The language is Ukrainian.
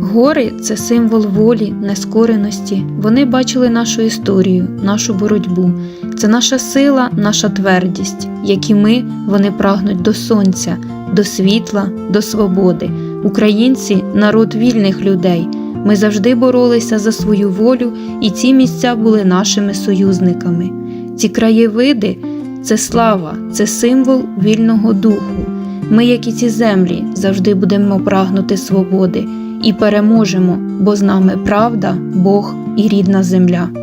Гори це символ волі, нескореності. Вони бачили нашу історію, нашу боротьбу. Це наша сила, наша твердість, як і ми, вони прагнуть до сонця, до світла, до свободи. Українці народ вільних людей. Ми завжди боролися за свою волю, і ці місця були нашими союзниками. Ці краєвиди це слава, це символ вільного духу. Ми, як і ці землі, завжди будемо прагнути свободи і переможемо, бо з нами правда, Бог і рідна земля.